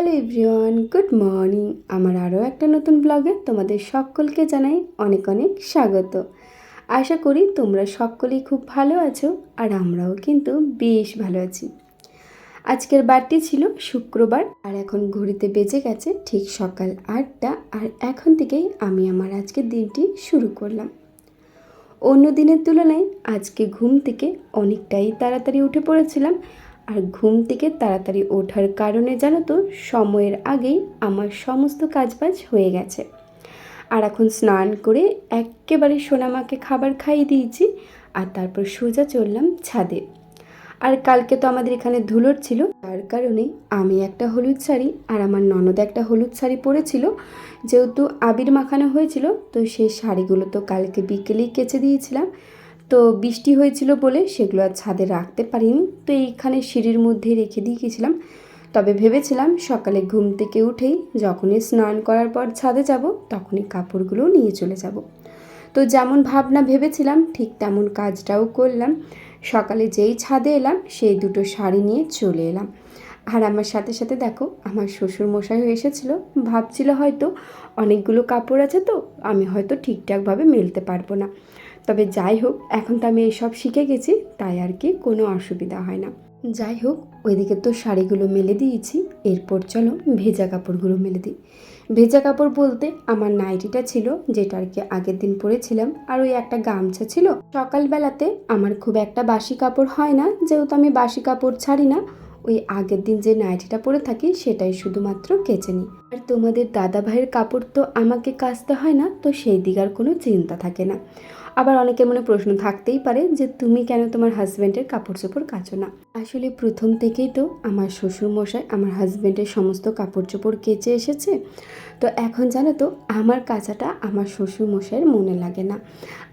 Hello everyone, good morning. আমার আরও একটা নতুন ব্লগে তোমাদের সকলকে জানাই অনেক অনেক স্বাগত। আশা করি তোমরা সকলেই খুব ভালো আছো আর আমরাও কিন্তু বেশ ভালো আছি। আজকের বারটি ছিল শুক্রবার আর এখন ঘড়িতে বেজে গেছে ঠিক সকাল আটটা আর এখন থেকেই আমি আমার আজকের দিনটি শুরু করলাম। অন্য দিনের তুলনায় আজকে ঘুম থেকে অনেকটাই তাড়াতাড়ি উঠে পড়েছিলাম আর ঘুম থেকে তাড়াতাড়ি ওঠার কারণে জানো তো, সময়ের আগেই আমার সমস্ত কাজবাজ হয়ে গেছে। আর এখন স্নান করে একেবারে সোনামাকে খাবার খাইয়ে দিয়েছি আর তারপর সোজা চললাম ছাদে। আর কালকে তো আমাদের এখানে ধুলোর ছিল, তার কারণে আমি একটা হলুদ শাড়ি আর আমার ননদ একটা হলুদ শাড়ি পরেছিল। যেহেতু আবির মাখানো হয়েছিল, তো সেই শাড়িগুলো তো কালকে বিকেলেই কেচে দিয়েছিলাম। তো বৃষ্টি হয়েছিল বলে সেগুলো আর ছাদে রাখতে পারিনি। তো এইখানে সিঁড়ির মধ্যেই রেখে দিয়ে গেছিলাম তবে ভেবেছিলাম সকালে ঘুম থেকে উঠেই যখনই স্নান করার পর ছাদে যাব, তখনই কাপড়গুলো নিয়ে চলে যাব। তো যেমন ভাবনা ভেবেছিলাম, ঠিক তেমন কাজটাও করলাম। সকালে যেই ছাদে এলাম, সেই দুটো শাড়ি নিয়ে চলে এলাম। আর আমার সাথে সাথে দেখো, আমার শ্বশুর মশাইও এসেছিল। ভাবছিল হয়তো অনেকগুলো কাপড় আছে তো, আমি হয়তো ঠিকঠাকভাবে মেলতে পারব না। তবে যাই হোক, এখন তো আমি এইসব শিখে গেছি, তাই আর কি কোনো অসুবিধা হয় না। যাই হোক, ওইদিকে তো শাড়িগুলো মেলে দিয়েছি, এরপর চলো ভেজা কাপড়গুলো মেলে দিই। ভেজা কাপড় বলতে আমার নাইটিটা ছিল, যেটা আর কি আগের দিন পরেছিলাম, আর ওই একটা গামছা ছিল। সকালবেলাতে আমার খুব একটা বাসি কাপড় হয় না, যেহেতু আমি বাসি কাপড় ছাড়ি না, ওই আগের দিন যে নাইটিটা পরে থাকি, সেটাই শুধুমাত্র কেচে নিই। আর তোমাদের দাদা ভাইয়ের কাপড় তো আমাকে কাচতে হয় না, তো সেই দিক আর কোনো চিন্তা থাকে না। আবার অনেকের মনে প্রশ্ন থাকতেই পারে যে তুমি কেন তোমার হাজব্যান্ডের কাপড় চোপড় কাচো না? আসলে প্রথম থেকেই তো আমার শ্বশুরমশাই আমার হাজব্যান্ডের সমস্ত কাপড় চোপড় কেচে এসেছে। তো এখন জানো তো, আমার কাচাটা আমার শ্বশুরমশাইয়ের মনে লাগে না।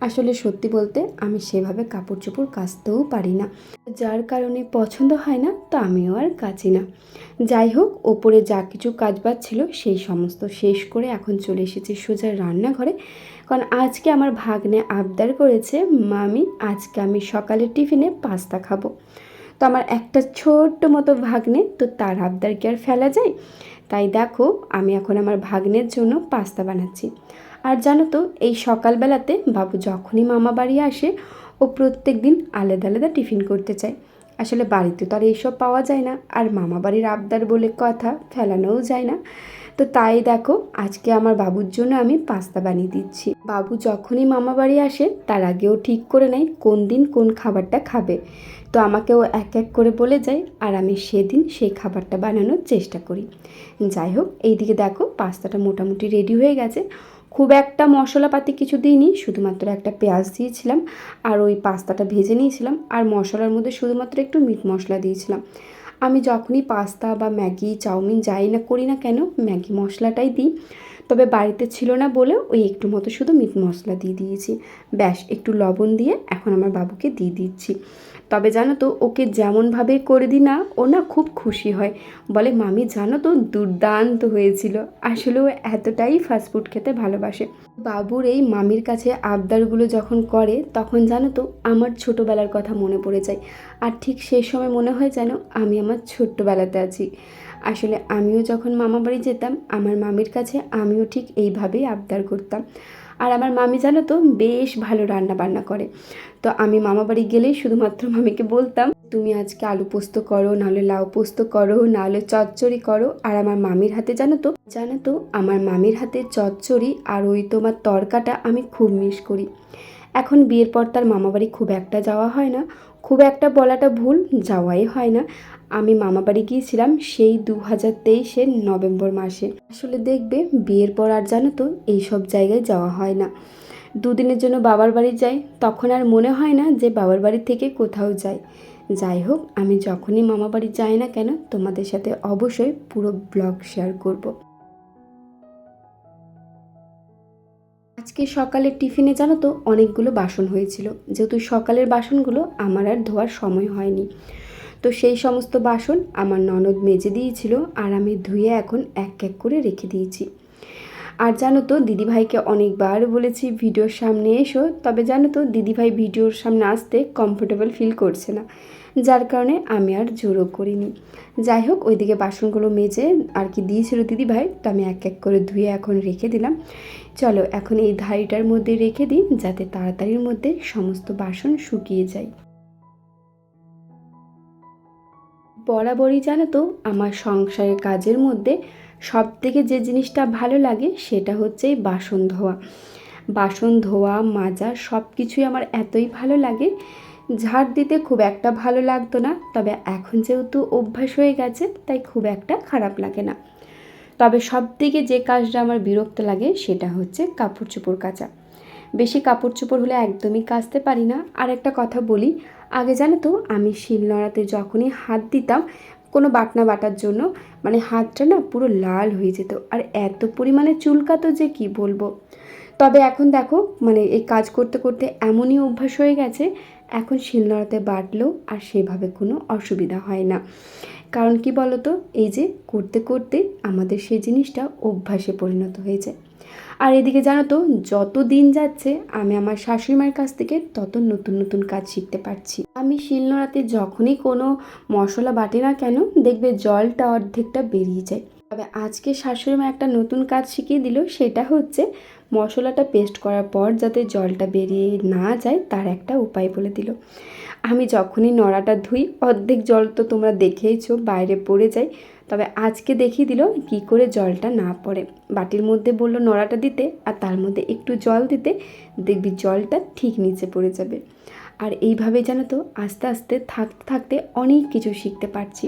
আসলে সত্যি বলতে আমি সেভাবে কাপড় চোপড় কাচতেও পারি না। যার কারণে পছন্দ হয় না, তো আমিও আর কাচি না। যাই হোক, ওপরে যা কিছু কাজবাজ ছিল সেই সমস্ত শেষ করে এখন চলে এসেছি সোজা রান্নাঘরে। কারণ আজকে আমার ভাগ্নে আবদার করেছে, মামি, আজকে আমি সকালের টিফিনে পাস্তা খাব। তো আমার একটা ছোট্ট মতো ভাগ্নে, তো তার আবদার কি আর ফেলা যায়? তাই দেখো, আমি এখন আমার ভাগ্নের জন্য পাস্তা বানাচ্ছি। আর জানো তো, এই সকালবেলাতে বাবু যখনই মামা বাড়ি আসে, ও প্রত্যেক দিন আলাদা আলাদা টিফিন করতে চায়। আসলে বাড়িতে তো আর এইসব পাওয়া যায় না, আর মামা বাড়ির আবদার বলে কথা ফেলানোও যায় না। তো তাই দেখো, আজকে আমার বাবুর জন্য আমি পাস্তা বানিয়ে দিচ্ছি। বাবু যখনই মামা বাড়ি আসে, তার আগেও ঠিক করে নেয় কোন দিন কোন খাবারটা খাবে। তো আমাকেও এক এক করে বলে যায়, আর আমি সেদিন সেই খাবারটা বানানোর চেষ্টা করি। যাই হোক, এইদিকে দেখো পাস্তাটা মোটামুটি রেডি হয়ে গেছে। খুব একটা মশলাপাতি কিছু দিইনি, শুধুমাত্র একটা পেঁয়াজ দিয়েছিলাম, আর ওই পাস্তাটা ভেজে নিয়েছিলাম, আর মশলার মধ্যে শুধুমাত্র একটু মিট মশলা দিয়েছিলাম। আমি যখনই পাস্তা বা ম্যাগি, চাউমিন যাই না করি না কেন, ম্যাগি মশলাটাই দিই। তবে বাড়িতে ছিল না বলে ওই একটু মতো শুধু মিট মশলা দিয়ে দিয়েছি। ব্যাস, একটু লবণ দিয়ে এখন আমার বাবুকে দিয়ে দিচ্ছি। তবে জানো তো, ওকে যেমনভাবে করে দিই না, ও না খুব খুশি হয়। বলে, মামি, জানো তো, দুর্দান্ত হয়েছিল। আসলে ও এতটাই ফাস্টফুড খেতে ভালোবাসে। বাবুর এই মামির কাছে আবদারগুলো যখন করে, তখন জানো তো, আমার ছোটোবেলার কথা মনে পড়ে যায়। আর ঠিক সেই সময় মনে হয় যেন আমি আমার ছোট্টবেলাতে আছি। আসলে আমিও যখন মামা বাড়ি যেতাম, আমার মামির কাছে আমিও ঠিক এইভাবেই আবদার করতাম। আর আমার মামি জানো তো বেশ ভালো রান্না বান্না করে। তো আমি মামা বাড়ি গেলেই শুধুমাত্র মামিকে বলতাম, তুমি আজকে আলু পোস্ত করো, নাহলে লাউ পোস্ত করো, নাহলে চচ্চড়ি করো। আর আমার মামির হাতে জানো তো জানো তো, আমার মামির হাতে চচ্চড়ি আর ওই তোমার তরকাটা আমি খুব মিস করি। এখন বিয়ের পর তার মামাবাড়ি খুব একটা যাওয়া হয় না, খুব একটা বলাটা ভুল, যাওয়াই হয় না। আমি মামাবাড়ি গিয়েছিলাম সেই দু হাজার তেইশের নভেম্বর মাসে। আসলে দেখবে, বিয়ের পর আর জানো তো, এইসব জায়গায় যাওয়া হয় না। দুদিনের জন্য বাবার বাড়ি যাই, তখন আর মনে হয় না যে বাবার বাড়ি থেকে কোথাও যাই। যাই হোক, আমি যখনই মামা বাড়ি যাই না কেন, তোমাদের সাথে অবশ্যই পুরো ব্লগ শেয়ার করব। আজকে সকালের টিফিনে জানো তো, অনেকগুলো বাসন হয়েছিল। যেহেতু সকালের বাসনগুলো আমার আর ধোয়ার সময় হয়নি। তো সেই সমস্ত বাসন আমার ননদ মেজে দিয়েছিল আর আমি ধুয়ে এখন এক এক করে রেখে দিয়েছি। আর জানো তো, দিদিভাইকে অনেকবার বলেছি, ভিডিওর সামনে এসো। তবে জানো তো, দিদিভাই ভিডিওর সামনে আসতে কমফোর্টেবল ফিল করছে না। যার কারণে আমি আর জোরও করিনি। যাই হোক, ওইদিকে বাসনগুলো মেজে আর কি দিয়েছিল দিদিভাই, তো আমি এক এক করে ধুয়ে এখন রেখে দিলাম। চলো, এখন এই ধাড়িটার মধ্যে রেখে দিই, যাতে তাড়াতাড়ির মধ্যে সমস্ত বাসন শুকিয়ে যায়। বরাবরই জানো তো, আমার সংসারের কাজের মধ্যে সব থেকে যে জিনিসটা ভালো লাগে সেটা হচ্ছে বাসন ধোয়া। বাসন ধোয়া, মাজা সব কিছুই আমার এতই ভালো লাগে, ঝাড় দিতে খুব একটা ভালো লাগতো না, তবে এখন যেহেতু অভ্যাস হয়ে গেছে, তাই খুব একটা খারাপ লাগে না। তবে সব থেকে যে কাজটা আমার বিরক্ত লাগে সেটা হচ্ছে কাপড় চোপড় কাচা। বেশি কাপড় চোপড় হলে একদমই কাচতে পারি না। আর একটা কথা বলি আগে জানো তো, আমি শিল নোড়াতে যখনই হাত দিতাম, কোনো বাটনা বাটার জন্য মানে হাতটা না পুরো লাল হয়ে যেত। আর এত পরিমাণে চুলকাতো যে কি বলব? তবে এখন দেখো মানে এই কাজ করতে করতে এমনই অভ্যাস হয়ে গেছে, এখন শিলনোড়াতে বাটলেও আর সেভাবে কোনো অসুবিধা হয় না। কারণ কি বলতো, এই যে করতে করতে আমাদের সেই জিনিসটা অভ্যাসে পরিণত হয়েছে। আর এদিকে জানো তো, যত দিন যাচ্ছে, আমি আমার শাশুড়ি মায়ের কাছ থেকে তত নতুন নতুন কাজ শিখতে পারছি। আমি শিলনোড়াতে যখনই কোনো মশলা বাটি না কেন, দেখবে জলটা অর্ধেকটা বেরিয়ে যায়। তবে আজকে শাশুড়ি মা একটা নতুন কাজ শিখিয়ে দিল, সেটা হচ্ছে মশলাটা পেস্ট করার পর যাতে জলটা বেরিয়ে না যায়, তার একটা উপায় বলে দিল। আমি যখনই নড়াটা ধুই, অর্ধেক জল তো তোমরা দেখেইছো, বাইরে পড়ে যায় তবে আজকে দেখিয়ে দিল কি করে জলটা না পড়ে। বাটির মধ্যে বলল, নড়াটা দিতে আর তার মধ্যে একটু জল দিতে দেখবি জলটা ঠিক নিচে পড়ে যাবে। আর এইভাবে জানো তো আস্তে আস্তে থাকতে থাকতে অনেক কিছু শিখতে পারছি।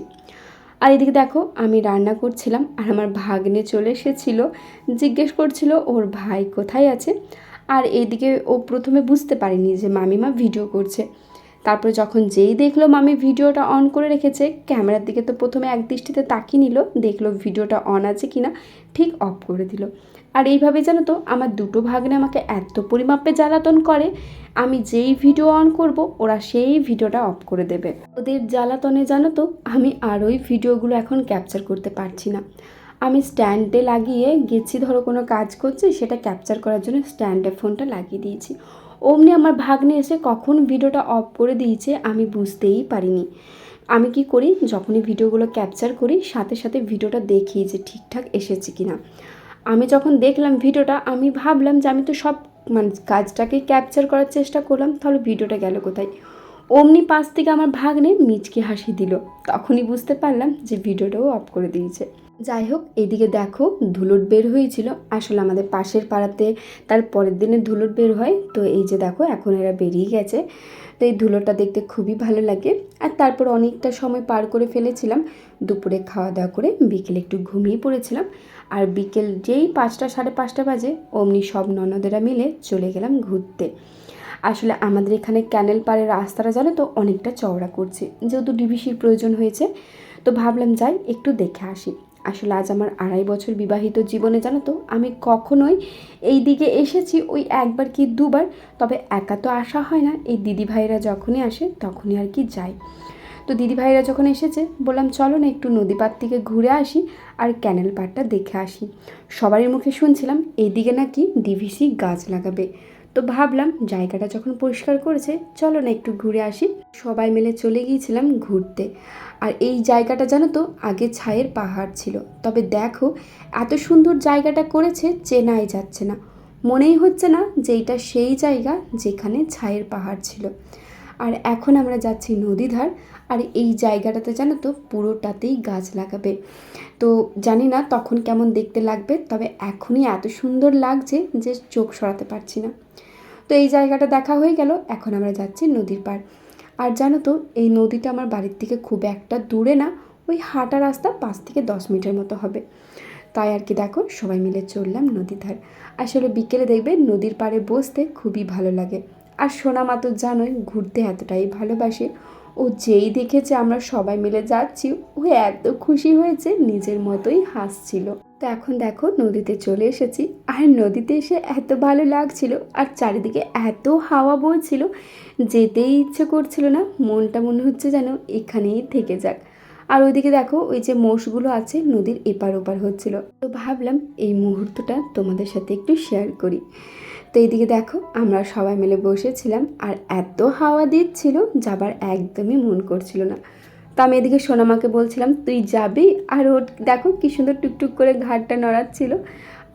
আর এদিকে দেখো, আমি রান্না করছিলাম আর আমার ভাগ্নে চলে এসেছিল, জিজ্ঞেস করছিল, ওর ভাই কোথায় আছে? আর এইদিকে ও প্রথমে বুঝতে পারেনি যে মামিমা ভিডিও করছে। তারপরে যখন যেই দেখল মামি ভিডিওটা অন করে রেখেছে, ক্যামেরার দিকে তো প্রথমে এক দৃষ্টিতে তাকিয়ে নিল, দেখল ভিডিওটা অন আছে কিনা, ঠিক অফ করে দিল। আর এইভাবে জানো তো, আমার দুটো ভাগ্নে আমাকে এত পরিমাপে জ্বালাতন করে, আমি যেই ভিডিও অন করব, ওরা সেই ভিডিওটা অফ করে দেবে। ওদের জ্বালাতনে জানো তো, আমি আর ওই ভিডিওগুলো এখন ক্যাপচার করতে পারছি না। আমি স্ট্যান্ডে লাগিয়ে গেছি, ধরো কোনো কাজ করছি, সেটা ক্যাপচার করার জন্য স্ট্যান্ডে ফোনটা লাগিয়ে দিয়েছি। অমনি আমার ভাগ্নে এসে কখন ভিডিওটা অফ করে দিয়েছে আমি বুঝতেই পারিনি। আমি কি করি? যখনই ভিডিওগুলো ক্যাপচার করি, সাথে সাথে ভিডিওটা দেখি যে ঠিকঠাক এসেছে কি না আমি যখন দেখলাম ভিডিওটা, আমি ভাবলাম যে আমি তো সব মানে কাজটাকে ক্যাপচার করার চেষ্টা করলাম, তাহলে ভিডিওটা গেল কোথায়? অমনি পাশ থেকে আমার ভাগ্নে মিচকে হাসি দিল। তখনই বুঝতে পারলাম যে ভিডিওটাও অফ করে দিয়েছে। যাই হোক, এদিকে দেখো ধুলোট বের হয়েছিল। আসলে আমাদের পাশের পাড়াতে তার পরের দিনে ধুলোট বের হয়। তো এই যে দেখো, এখন এরা বেরিয়ে গেছে। তো এই ধুলোটা দেখতে খুবই ভালো লাগে। আর তারপর অনেকটা সময় পার করে ফেলেছিলাম। দুপুরে খাওয়া দাওয়া করে বিকেলে একটু ঘুমিয়ে পড়েছিলাম। আর বিকেল যেই পাঁচটা, সাড়ে পাঁচটা বাজে, অমনি সব ননদেরা মিলে চলে গেলাম ঘুরতে। আসলে আমাদের এখানে ক্যানেল পাড়ের রাস্তাটা জানো তো, অনেকটা চওড়া করছে। যেহেতু ডিভিসির প্রয়োজন হয়েছে, তো ভাবলাম যাই, একটু দেখে আসি। আসলে আজ আমার আড়াই বছর বিবাহিত জীবনে জানো তো, আমি কখনোই এই দিকে এসেছি, ওই একবার কি দুবার, তবে একা তো আসা হয় না। এই দিদি ভাইরা যখনই আসে, তখনই আর কি যাই। তো দিদি ভাইরা যখন এসেছে, বললাম, চলো না একটু নদী পাড় থেকে ঘুরে আসি আর ক্যানেল পাড়টা দেখে আসি। সবারই মুখে শুনছিলাম এইদিকে নাকি ডিভিসি গাছ লাগাবে। তো ভাবলাম জায়গাটা যখন পরিষ্কার করেছে, চলো না একটু ঘুরে আসি। সবাই মিলে চলে গিয়েছিলাম ঘুরতে। আর এই জায়গাটা জানো তো, আগে ছায়ের পাহাড় ছিল। তবে দেখো, এত সুন্দর জায়গাটা করেছে চেনাই যাচ্ছে না। মনেই হচ্ছে না যে এটা সেই জায়গা যেখানে ছায়ের পাহাড় ছিল। আর এখন আমরা যাচ্ছি নদীধার আর এই জায়গাটাতে জানো তো পুরোটাতেই গাছ লাগাবে। তো জানি না তখন কেমন দেখতে লাগবে, তবে এখনই এত সুন্দর লাগছে যে চোখ সরাতে পারছি না। তো এই জায়গাটা দেখা হয়ে গেল, এখন আমরা যাচ্ছি নদীর পাড়। আর জানো তো এই নদীটা আমার বাড়ির থেকে খুব একটা দূরে না, ওই হাঁটা রাস্তা পাঁচ থেকে দশ মিনিটের মতো হবে। তাই আর কি দেখো, সবাই মিলে চললাম নদীর ধার আসলে বিকেলে দেখবে নদীর পাড়ে বসতে খুবই ভালো লাগে। আর সোনা মা তো জানোই ঘুরতে এতটাই ভালোবাসে। ও যেই দেখেছে আমরা সবাই মিলে যাচ্ছি, ও এত খুশি হয়েছে নিজের মতোই হাসছিল। তো এখন দেখো নদীতে চলে এসেছি, আর নদীতে এসে এত ভালো লাগছিল আর চারিদিকে এত হাওয়া বইছিল, যেতেই ইচ্ছে করছিল না, মনটা মনে হচ্ছে যেন এখানেই থেকে যাক। আর ওইদিকে দেখো ওই যে মোষগুলো আছে নদীর এপার ওপার হচ্ছিল। তো ভাবলাম এই মুহূর্তটা তোমাদের সাথে একটু শেয়ার করি। তো এইদিকে দেখো, আমরা সবাই মিলে বসেছিলাম আর এত হাওয়া দিচ্ছিল যাবার একদমই মন করছিল না। তো আমি এদিকে সোনামাকে বলছিলাম, তুই যাবি? আর ও দেখো কি সুন্দর টুকটুক করে ঘাটটা নড়াচ্ছিল।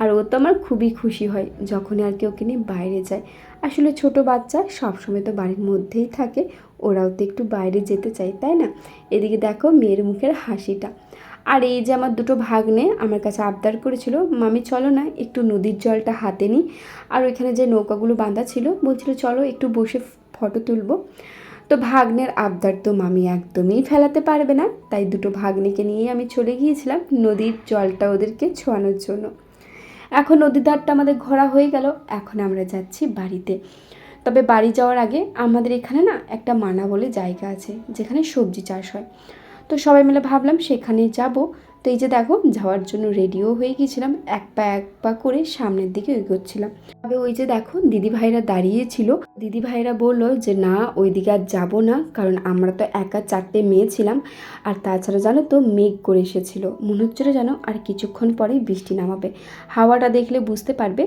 আর ও তো আমার খুবই খুশি হয় যখনই আর কেউ কিনে বাইরে যায়। আসলে ছোট বাচ্চা সবসময় তো বাড়ির মধ্যেই থাকে, ওরাও তো একটু বাইরে যেতে চায়, তাই না? এদিকে দেখো মেয়ের মুখের হাসিটা। আর এই যে আমার দুটো ভাগ্নে আমার কাছে আবদার করেছিল, মামি, চলো না, একটু নদীর জলটা হাতে নিই। আর ওইখানে যে নৌকাগুলো বাঁধা ছিল, বলছিল, চলো, একটু বসে ফটো তুলবো। তো ভাগ্নের আবদার তো মামি একদমই ফেলাতে পারবে না, তাই দুটো ভাগ্নিকে নিয়ে আমি চলে গিয়েছিলাম নদীর জলটা ওদেরকে ছোঁয়ানোর জন্য। এখন নদীর ধারটা আমাদের ঘোরা হয়ে গেল, এখন আমরা যাচ্ছি বাড়িতে। তবে বাড়ি যাওয়ার আগে আমাদের এখানে না একটা মানা বলে জায়গা আছে, যেখানে সবজি চাষ হয়। তো সবাই মিলে ভাবলাম সেখানে যাব। তো এই যে দেখো, যাওয়ার জন্য রেডিও হয়ে গিয়েছিলাম, এক পা এক পা করে সামনের দিকে এগোচ্ছিলাম। তবে ওই যে দেখো, দিদি ভাইরা দাঁড়িয়েছিল দিদি ভাইরা বলল যে, না ওই দিকে আর যাব না, কারণ আমরা তো একা চারটে মেয়ে ছিলাম। আর তাছাড়া জানো তো, মেঘ করে এসেছিল। মনে হচ্ছিল যেন আর কিছুক্ষণ পরেই বৃষ্টি নামাবে। হাওয়াটা দেখলে বুঝতে পারবে।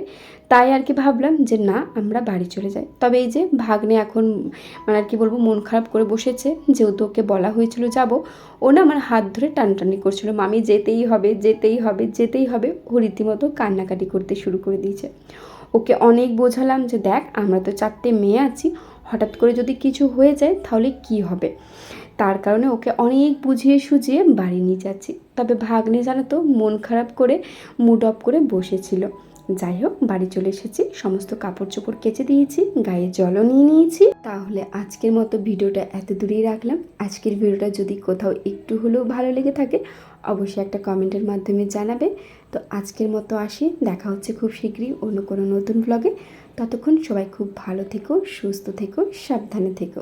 তাই আর কি ভাবলাম যে না, আমরা বাড়ি চলে যাই। তবে এই যে ভাগ্নে এখন মানে আর কি বলব, মন খারাপ করে বসেছে, যেহেতু ওকে বলা হয়েছিল যাব, ও না আমার হাত ধরে টানটানি করছিল, মামি যেতেই হবে যেতেই হবে যেতেই হবে। ও রীতিমতো কান্নাকাটি করতে শুরু করে দিয়েছে। ওকে অনেক বোঝালাম যে, দেখ, আমরা তো চারটে মেয়ে আছি, হঠাৎ করে যদি কিছু হয়ে যায়, তাহলে কি হবে? তার কারণে ওকে অনেক বুঝিয়ে সুঝিয়ে বাড়ি নিয়ে যাচ্ছি। তবে ভাগ্নে জানো তো, মন খারাপ করে মুড অফ করে বসেছিল। যাই হোক বাড়ি চলে এসেছি। সমস্ত কাপড় চোপড় কেচে দিয়েছি, গায়ে জলও নিয়ে নিয়েছি। তাহলে আজকের মতো ভিডিওটা এত দূরেই রাখলাম। আজকের ভিডিওটা যদি কোথাও একটু হলেও ভালো লেগে থাকে, অবশ্যই একটা কমেন্টের মাধ্যমে জানাবে। তো আজকের মতো আসি। দেখা হচ্ছে খুব শীঘ্রই অন্য কোনো নতুন ব্লগে ততক্ষণ সবাই খুব ভালো থেকো, সুস্থ থেকো, সাবধানে থেকো।